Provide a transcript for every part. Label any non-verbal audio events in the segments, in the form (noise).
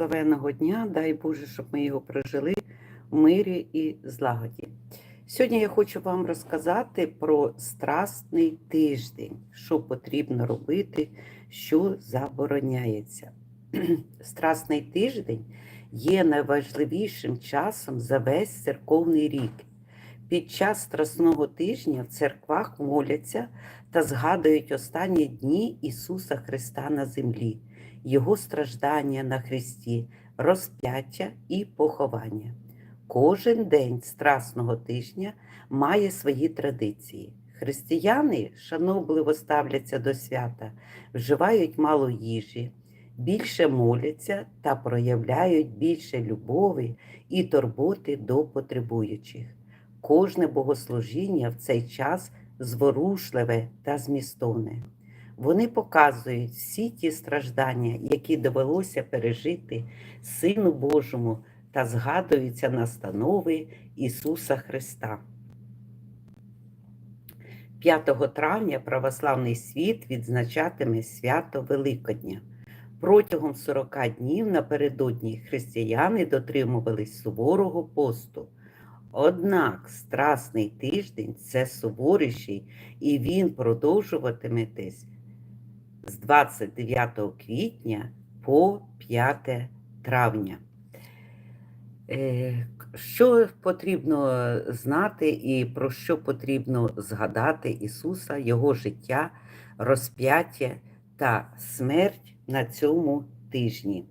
благословенного дня, дай Боже, щоб ми його прожили в мирі і злагоді. Сьогодні я хочу вам розказати про страстний тиждень, що потрібно робити, що забороняється. (clears throat) Страсний тиждень є найважливішим часом за весь церковний рік. Під час Страсного тижня в церквах моляться та згадують останні дні Ісуса Христа на землі, Його страждання на Христі, розп'яття і поховання. Кожен день Страсного тижня має свої традиції. Християни шанобливо ставляться до свята, вживають мало їжі, більше моляться та проявляють більше любові і турботи до потребуючих. Кожне богослужіння в цей час зворушливе та змістовне. Вони показують всі ті страждання, які довелося пережити Сину Божому та згадуються настанови Ісуса Христа. 5 травня православний світ відзначатиме свято Великодня. Протягом 40 днів напередодні християни дотримувались суворого посту. Однак страсний тиждень це суворіший, і він продовжуватиметься з 29 квітня по 5 травня. Е, Що потрібно знати і про що потрібно згадати Ісуса, Його життя, розп'яття та смерть на цьому тижні?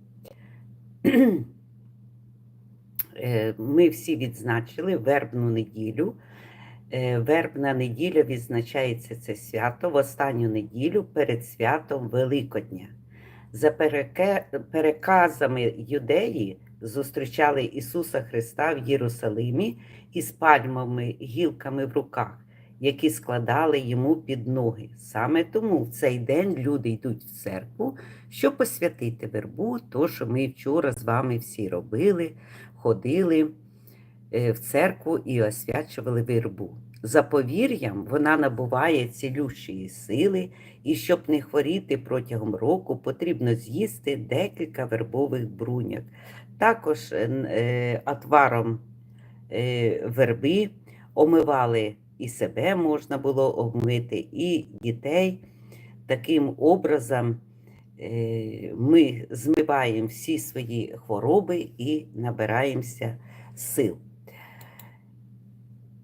Е, Ми всі відзначили вербну неділю. Е, Вербна неділя відзначається це свято в останню неділю перед святом Великодня. За переказами юдеї зустрічали Ісуса Христа в Єрусалимі із пальмовими гілками в руках, які складали йому під ноги. Саме тому в цей день люди йдуть в церкву, щоб посвятити вербу, то, що ми вчора з вами всі робили, ходили в церкву і освячували вербу. За повір'ям, вона набуває цілющої сили, і щоб не хворіти протягом року, потрібно з'їсти декілька вербових бруняк. Також е, е, отваром е, верби омивали і себе можна було обмити, і дітей. Таким образом е, ми змиваємо всі свої хвороби і набираємося сил.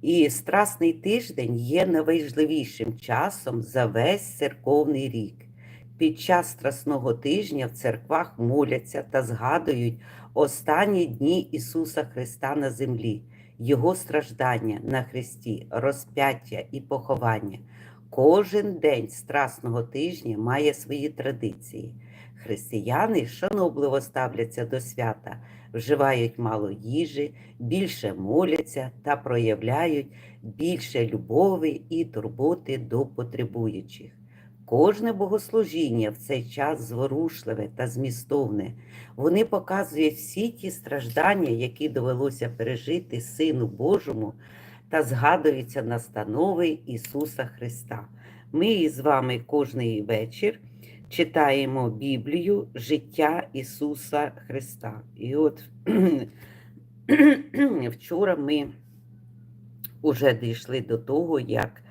І страсний тиждень є найважливішим часом за весь церковний рік. Під час страсного тижня в церквах моляться та згадують останні дні Ісуса Христа на землі, Його страждання на Христі, розп'яття і поховання. Кожен день страсного тижня має свої традиції. Християни шанобливо ставляться до свята, вживають мало їжі, більше моляться та проявляють більше любові і турботи до потребуючих. Кожне богослужіння в цей час зворушливе та змістовне. Вони показують всі ті страждання, які довелося пережити Сину Божому, та згадуються настанови Ісуса Христа. Ми із вами кожний вечір читаємо Біблію життя Ісуса Христа. І от вчора ми вже дійшли до того, як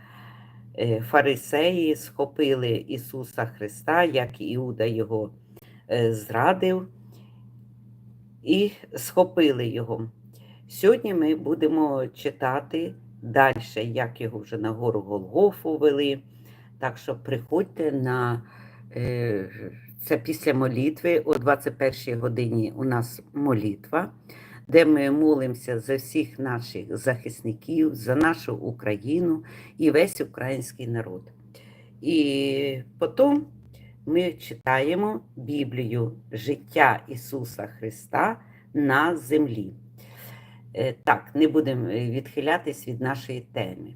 е, фарисеї схопили Ісуса Христа, як Іуда його е, зрадив, і схопили його. Сьогодні ми будемо читати далі, як його вже на гору Голгофу вели. Так що приходьте на це після молитви о 21 годині у нас молитва, де ми молимося за всіх наших захисників, за нашу Україну і весь український народ. І потім ми читаємо Біблію життя Ісуса Христа на землі. Е, Так, не будемо е, відхилятись від нашої теми.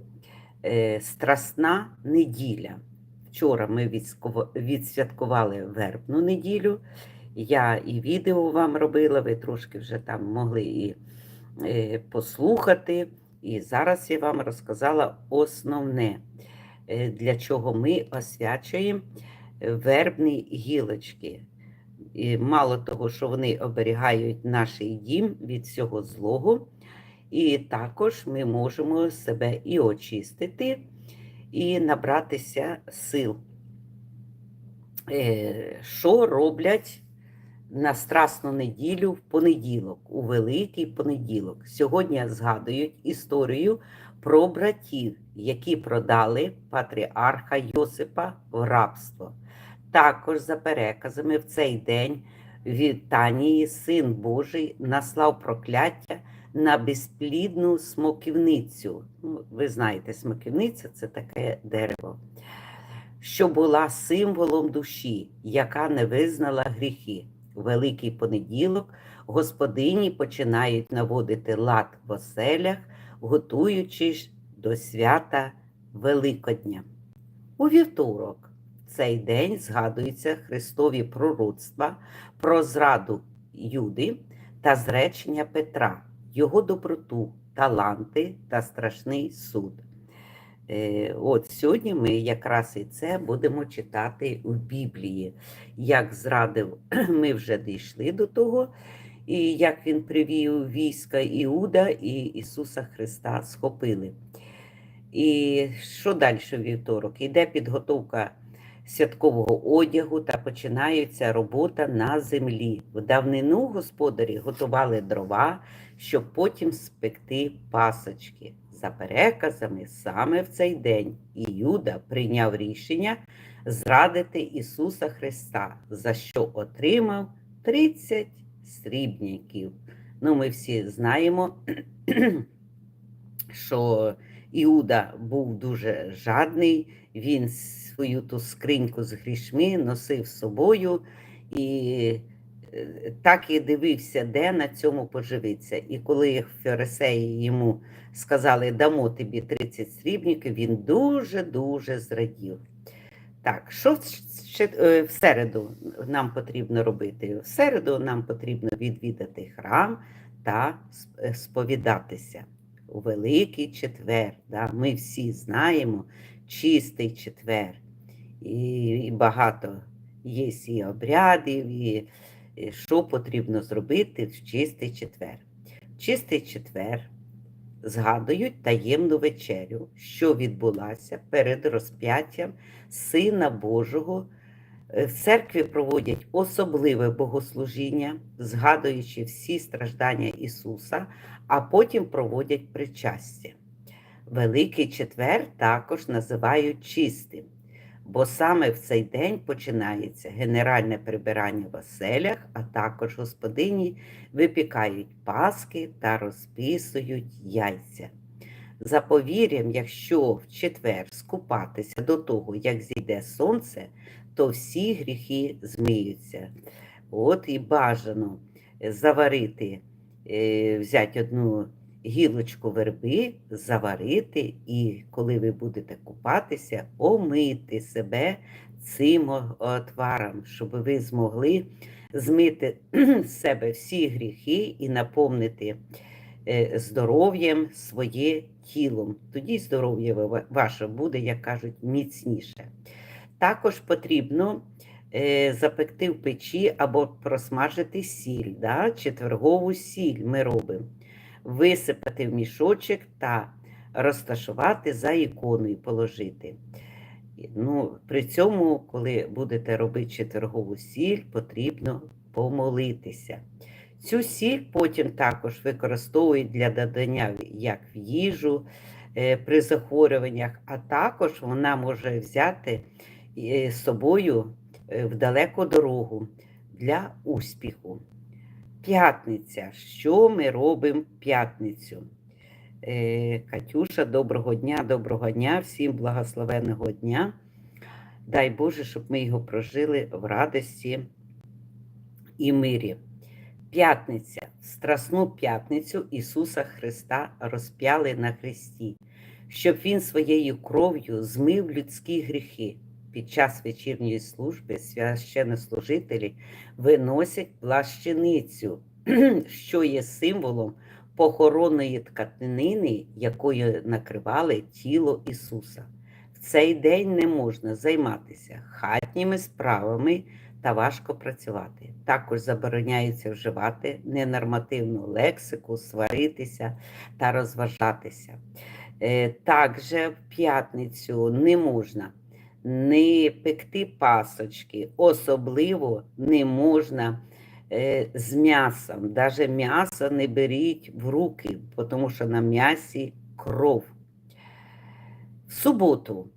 Е, Страсна неділя. Вчора ми відсвяткували вербну неділю. Я і відео вам робила, ви трошки вже там могли і е, послухати. І зараз я вам розказала основне, е, для чого ми освячуємо вербні гілочки. І мало того, що вони оберігають наш дім від всього злого, і також ми можемо себе і очистити, і набратися сил. Е, Що роблять на Страсну неділю в понеділок, у Великий понеділок? Сьогодні згадують історію про братів, які продали патріарха Йосипа в рабство. Також за переказами в цей день від Танії син Божий наслав прокляття на безплідну смоківницю. Ну, ви знаєте, смоківниця це таке дерево, що була символом душі, яка не визнала гріхи. Великий понеділок господині починають наводити лад в оселях, готуючись до свята Великодня. У вівторок цей день згадуються Христові пророцтва про зраду Юди та зречення Петра, його доброту, таланти та страшний суд. Е, От сьогодні ми якраз і це будемо читати у Біблії. Як зрадив, (clears throat) ми вже дійшли до того, і як він привів війська Іуда і Ісуса Христа схопили. І що далі вівторок? Іде підготовка святкового одягу та починається робота на землі. В давнину господарі готували дрова, щоб потім спекти пасочки. За переказами, саме в цей день Іуда прийняв рішення зрадити Ісуса Христа, за що отримав 30 срібняків. Ну, ми всі знаємо, (clears throat) що Іуда був дуже жадний, він свою ту скриньку з грішми носив з собою і е, так і дивився, де на цьому поживиться. І коли фарисеї йому сказали, дамо тобі 30 срібників, він дуже-дуже зрадів. Так, що ще- в середу нам потрібно робити? В середу нам потрібно відвідати храм та е, сповідатися. У Великий четвер. Да? Ми всі знаємо чистий четвер. І, і багато є і обрядів, і, і що потрібно зробити в чистий четвер. В чистий четвер згадують таємну вечерю, що відбулася перед розп'яттям Сина Божого. Е, В церкві проводять особливе богослужіння, згадуючи всі страждання Ісуса, а потім проводять причастя. Великий четвер також називають чистим, бо саме в цей день починається генеральне прибирання в оселях, а також господині випікають паски та розписують яйця. За повір'ям, якщо в четвер скупатися до того, як зійде сонце, то всі гріхи змиються. От і бажано заварити, е, взяти одну гілочку верби, заварити, і коли ви будете купатися, омити себе цим отваром, щоб ви змогли змити з (clears throat) себе всі гріхи і наповнити е, здоров'ям своє тілом. Тоді здоров'я ваше буде, як кажуть, міцніше. Також потрібно е, запекти в печі або просмажити сіль, да? четвергову сіль ми робимо, висипати в мішочок та розташувати за іконою, положити. Ну, при цьому, коли будете робити четвергову сіль, потрібно помолитися. Цю сіль потім також використовують для додання як в їжу е, при захворюваннях, а також вона може взяти е, з собою е, в далеку дорогу для успіху. П'ятниця. Що ми робимо в п'ятницю? Е, Катюша, доброго дня, доброго дня, всім благословенного дня. Дай Боже, щоб ми його прожили в радості і мирі. П'ятниця, Страсну п'ятницю Ісуса Христа розп'яли на хресті, щоб Він своєю кров'ю змив людські гріхи. Під час вечірньої служби священнослужителі виносять плащаницю, (clears throat) що є символом похоронної тканини, якою накривали тіло Ісуса. В цей день не можна займатися хатніми справами та важко працювати. Також забороняється вживати ненормативну лексику, сваритися та розважатися. Е, Також в п'ятницю не можна не пекти пасочки, особливо не можна е, з м'ясом. Даже м'ясо не беріть в руки, тому що на м'ясі кров. В суботу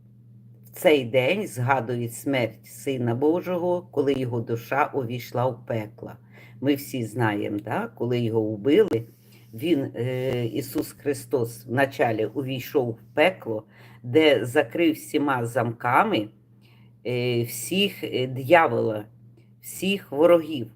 в цей день згадують смерть Сина Божого, коли його душа увійшла в пекло. Ми всі знаємо, да? коли його вбили, він, е, Ісус Христос, вначалі увійшов в пекло, де закрив всіма замками е, всіх е, дьявола, всіх ворогів.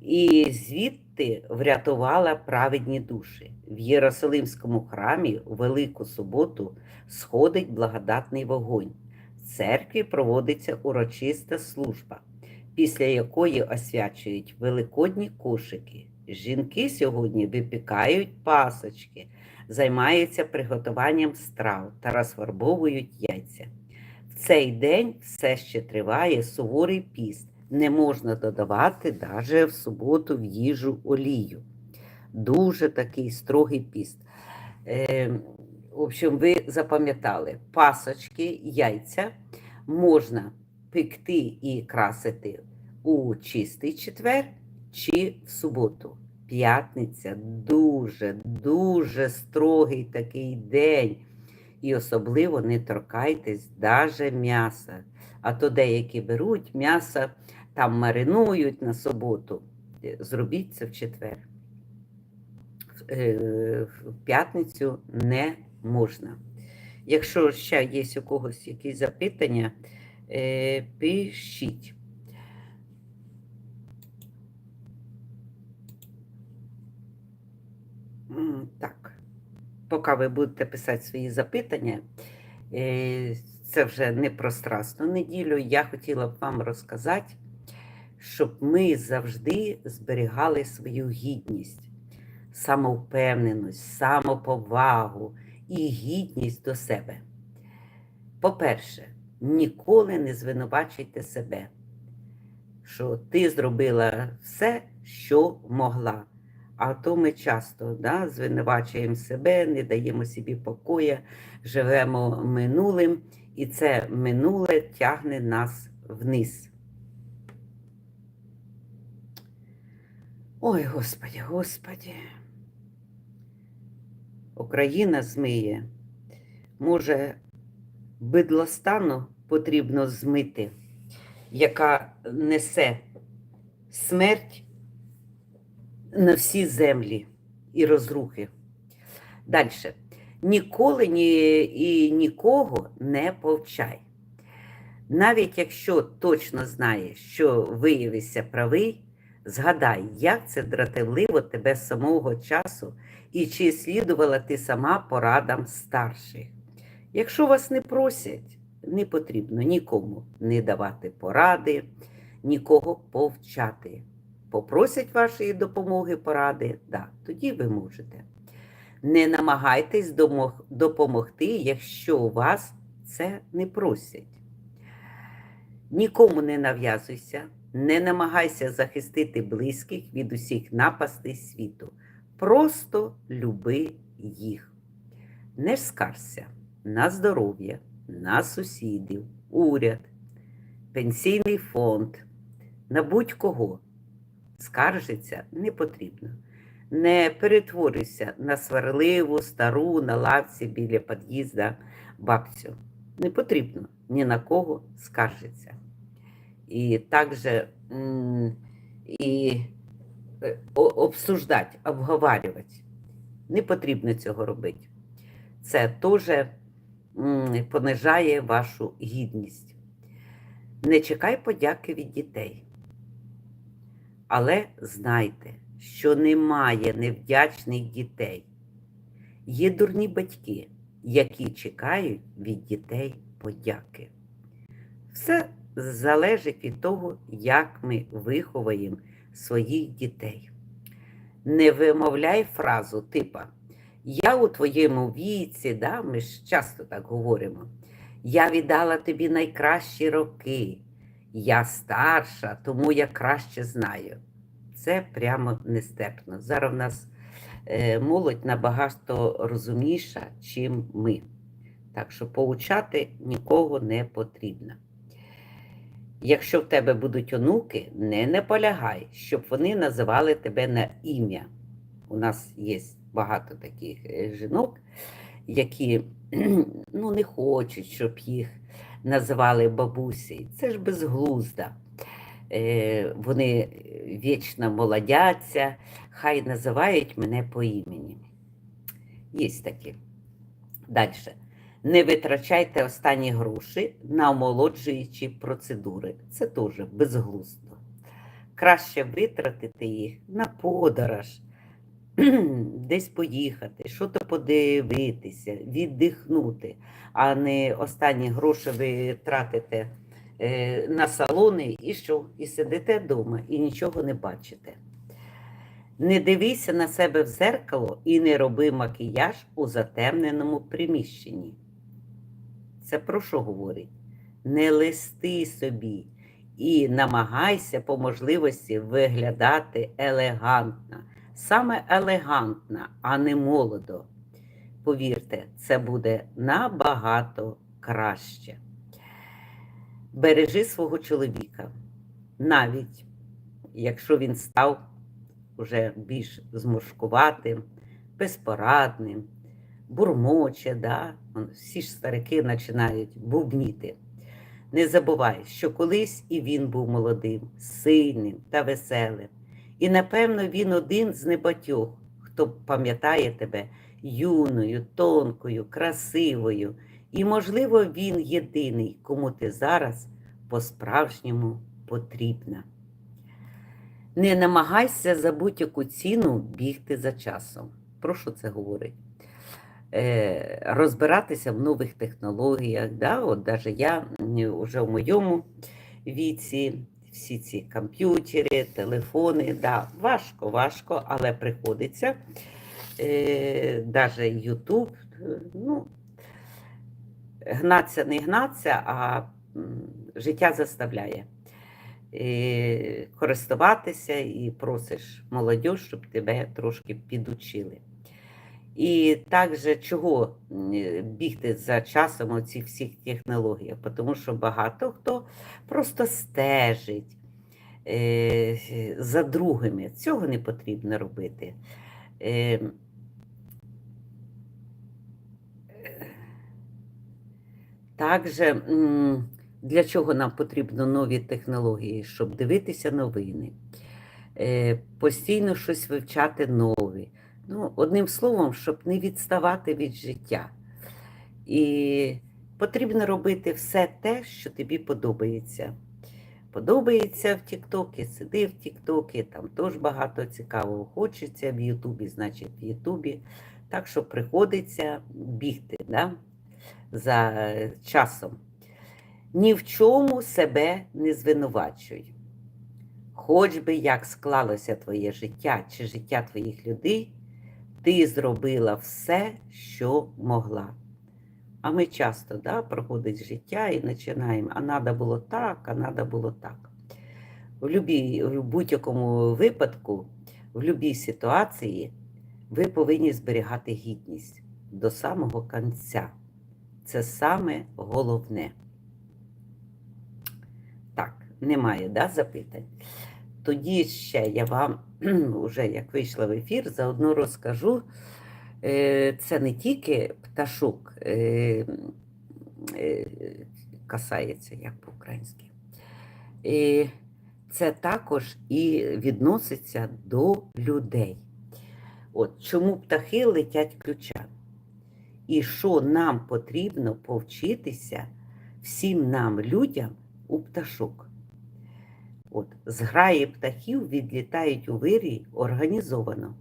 І звідти врятувала праведні душі. В Єрусалимському храмі у Велику суботу сходить благодатний вогонь. В церкві проводиться урочиста служба, після якої освячують великодні кошики. Жінки сьогодні випікають пасочки, займаються приготуванням страв та розфарбовують яйця. В цей день все ще триває суворий піст. Не можна додавати навіть в суботу в їжу олію. Дуже такий строгий піст. Е, в общем, ви запам'ятали, пасочки, яйця можна пекти і красити у чистий четвер чи в суботу. П'ятниця дуже, дуже строгий такий день. І особливо не торкайтесь даже м'яса. А то деякі беруть м'ясо, там маринують на суботу. Зробіть це в четвер. Е, В п'ятницю не можна. Якщо ще є у когось якісь запитання, е, пишіть. Так, поки ви будете писати свої запитання, е, це вже не про страсну неділю. Я хотіла б вам розказати, щоб ми завжди зберігали свою гідність, самовпевненість, самоповагу і гідність до себе. По-перше, ніколи не звинувачуйте себе, що ти зробила все, що могла. А то ми часто да, звинувачуємо себе, не даємо собі покоя, живемо минулим, і це минуле тягне нас вниз. Ой, Господи, Господи. Україна змиє. Може, бидлостану потрібно змити, яка несе смерть на всі землі і розрухи. Далі. Ніколи ні, і нікого не повчай. Навіть якщо точно знаєш, що виявився правий, згадай, як це дратівливо тебе з самого часу і чи слідувала ти сама порадам старших. Якщо вас не просять, не потрібно нікому не давати поради, нікого повчати. Попросять вашої допомоги, поради, да, тоді ви можете. Не намагайтесь допомогти, якщо у вас це не просять. Нікому не нав'язуйся, не намагайся захистити близьких від усіх напастей світу. Просто люби їх. Не скарся на здоров'я, на сусідів, уряд, пенсійний фонд, на будь-кого. Скаржиться не потрібно. Не перетворюйся на сварливу, стару на лавці біля під'їзда бабцю. Не потрібно ні на кого скаржитися. І також і е, обсуждати, обговорювати. Не потрібно цього робити. Це теж понижає вашу гідність. Не чекай подяки від дітей. Але знайте, що немає невдячних дітей. Є дурні батьки, які чекають від дітей подяки. Все залежить від того, як ми виховуємо своїх дітей. Не вимовляй фразу типа Я у твоєму віці, да, ми ж часто так говоримо. Я віддала тобі найкращі роки. Я старша, тому я краще знаю. Це прямо нестерпно. Зараз в нас е, молодь набагато розумніша, чим ми. Так що поучати нікого не потрібно. Якщо в тебе будуть онуки, не наполягай, щоб вони називали тебе на ім'я. У нас є багато таких е, жінок, які (clears throat) ну, не хочуть, щоб їх називали бабусі. Це ж безглузда. Е, Вони вічно молодяться, хай називають мене по імені. Є такі. Далі. Не витрачайте останні гроші на омолоджуючі процедури. Це теж безглуздо. Краще витратити їх на подорож, (clears throat) десь поїхати, щось подивитися, віддихнути, а не останні гроші ви тратите е, на салони і що? І сидите вдома і нічого не бачите. Не дивися на себе в зеркало і не роби макіяж у затемненому приміщенні. Це про що говорить? Не листи собі і намагайся по можливості виглядати елегантно. Саме елегантно, а не молодо. Повірте, це буде набагато краще. Бережи свого чоловіка, навіть якщо він став уже більш зморшкуватим, безпорадним, бурмоче, да? Всі ж старики починають бубніти. Не забувай, що колись і він був молодим, сильним та веселим. І, напевно, він один з небатьох, хто пам'ятає тебе юною, тонкою, красивою. І, можливо, він єдиний, кому ти зараз по-справжньому потрібна. Не намагайся за будь-яку ціну бігти за часом. Про що це говорить? Е, розбиратися в нових технологіях. Да? От даже я вже в моєму віці, всі ці комп'ютери, телефони, да, важко, важко, але приходиться. Е, даже YouTube, ну, гнаться, не гнаться, а життя заставляє е, користуватися і просиш молодь, щоб тебе трошки підучили. І також чого бігти за часом оцих всіх технологій? Тому що багато хто просто стежить е, за другими. Цього не потрібно робити. Е, Також для чого нам потрібно нові технології? Щоб дивитися новини, е, постійно щось вивчати нове. Ну, одним словом, щоб не відставати від життя. І потрібно робити все те, що тобі подобається. Подобається в Тіктокі, сиди в Тіктокі, там теж багато цікавого хочеться в Ютубі, значить в Ютубі. Так що приходиться бігти да? за е, часом. Ні в чому себе не звинувачуй. Хоч би як склалося твоє життя чи життя твоїх людей, ти зробила все, що могла. А ми часто да, проходить життя і починаємо, а треба було так, а треба було так. В, в будь-якому випадку, в будь-якій ситуації ви повинні зберігати гідність до самого кінця. Це саме головне. Так, немає да, запитань. Тоді ще я вам, (clears throat) вже як вийшла в ефір, заодно розкажу. Е, Це не тільки пташок е, е, касається, як по-українськи. Це також і відноситься до людей. От Чому птахи летять ключа? І що нам потрібно повчитися всім нам, людям, у пташок? От, Зграї птахів відлітають у вирій організовано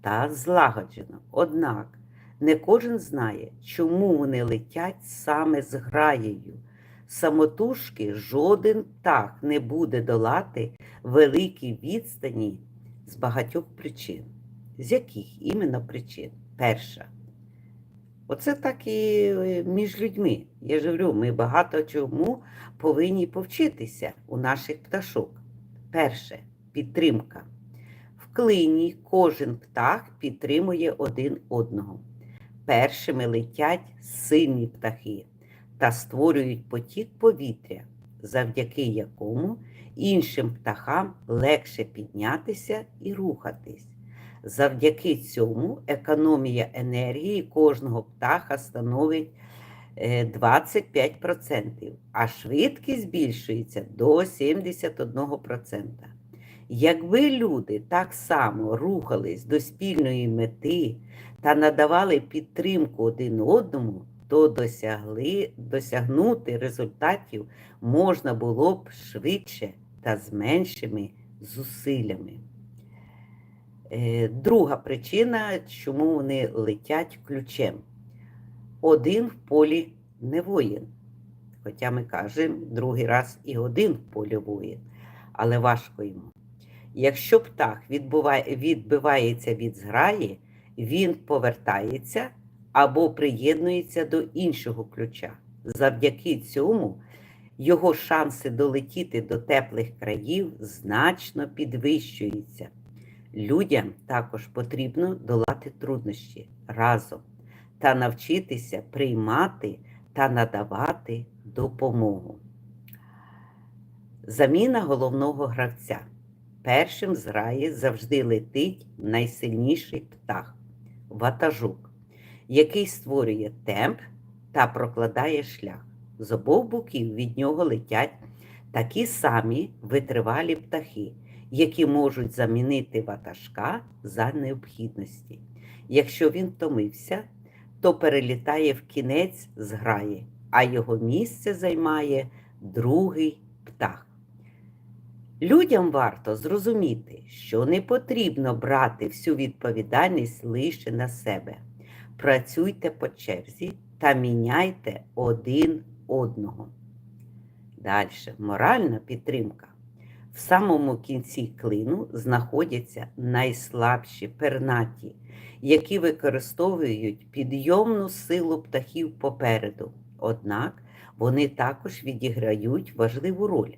та злагоджено. Однак не кожен знає, чому вони летять саме з граєю. Самотужки жоден птах не буде долати великі відстані з багатьох причин. З яких іменно причин? Перша. Оце так і е, між людьми. Я ж говорю, ми багато чому повинні повчитися у наших пташок. Перше підтримка. В клині кожен птах підтримує один одного. Першими летять сильні птахи та створюють потік повітря, завдяки якому іншим птахам легше піднятися і рухатись. Завдяки цьому економія енергії кожного птаха становить е, 25%, а швидкість збільшується до 71%. Якби люди так само рухались до спільної мети та надавали підтримку один одному, то досягли, досягнути результатів можна було б швидше та з меншими зусиллями. Е, Друга причина, чому вони летять ключем. Один в полі не воїн. Хоча ми кажемо другий раз і один в полі воїн, але важко йому. Якщо птах відбивається від зграї, він повертається або приєднується до іншого ключа. Завдяки цьому його шанси долетіти до теплих країв значно підвищуються. Людям також потрібно долати труднощі разом та навчитися приймати та надавати допомогу. Заміна головного гравця. Першим з граї завжди летить найсильніший птах ватажук, який створює темп та прокладає шлях. З обох боків від нього летять такі самі витривалі птахи, які можуть замінити ватажка за необхідності. Якщо він втомився, то перелітає в кінець зграї, а його місце займає другий птах. Людям варто зрозуміти, що не потрібно брати всю відповідальність лише на себе. Працюйте по черзі та міняйте один одного. Далі моральна підтримка. В самому кінці клину знаходяться найслабші пернаті, які використовують підйомну силу птахів попереду. Однак вони також відіграють важливу роль.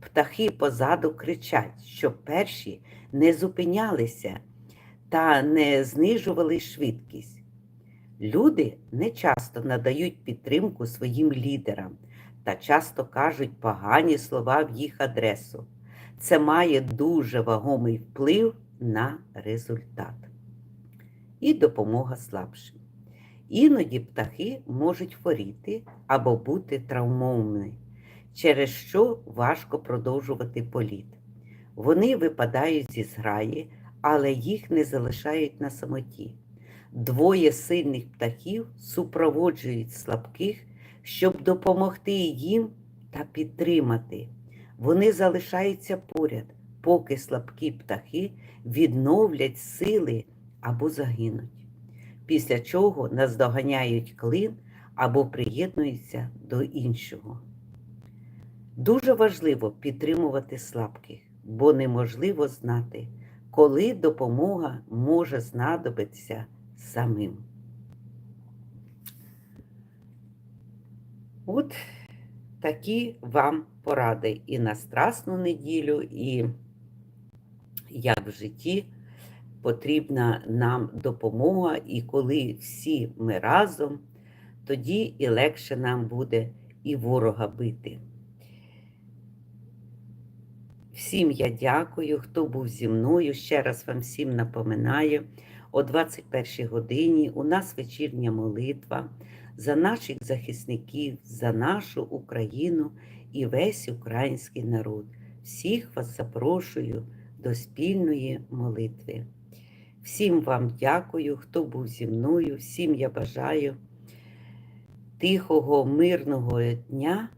Птахи позаду кричать, щоб перші не зупинялися та не знижували швидкість. Люди не часто надають підтримку своїм лідерам та часто кажуть погані слова в їх адресу. Це має дуже вагомий вплив на результат. І допомога слабшим. Іноді птахи можуть хворіти або бути травмовані, через що важко продовжувати політ. Вони випадають зі зграї, але їх не залишають на самоті. Двоє сильних птахів супроводжують слабких, щоб допомогти їм та підтримати. Вони залишаються поряд, поки слабкі птахи відновлять сили або загинуть. Після чого наздоганяють клин або приєднуються до іншого. Дуже важливо підтримувати слабких, бо неможливо знати, коли допомога може знадобитися самим. От такі вам поради і на Страсну неділю, і як в житті потрібна нам допомога, і коли всі ми разом, тоді і легше нам буде і ворога бити. Всім я дякую, хто був зі мною. Ще раз вам всім напоминаю, о 21 годині у нас вечірня молитва за наших захисників, за нашу Україну і весь український народ. Всіх вас запрошую до спільної молитви. Всім вам дякую, хто був зі мною, всім я бажаю тихого, мирного дня.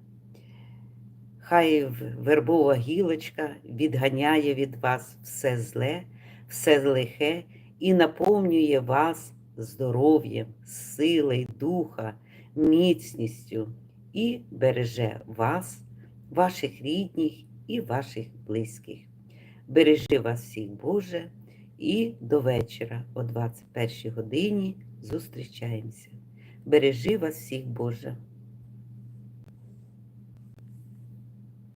Хай вербова гілочка відганяє від вас все зле, все лихе і наповнює вас здоров'ям, силою духа, міцністю і береже вас, ваших рідних і ваших близьких. Бережи вас всіх, Боже, і до вечора о 21 годині зустрічаємося. Бережи вас всіх, Боже.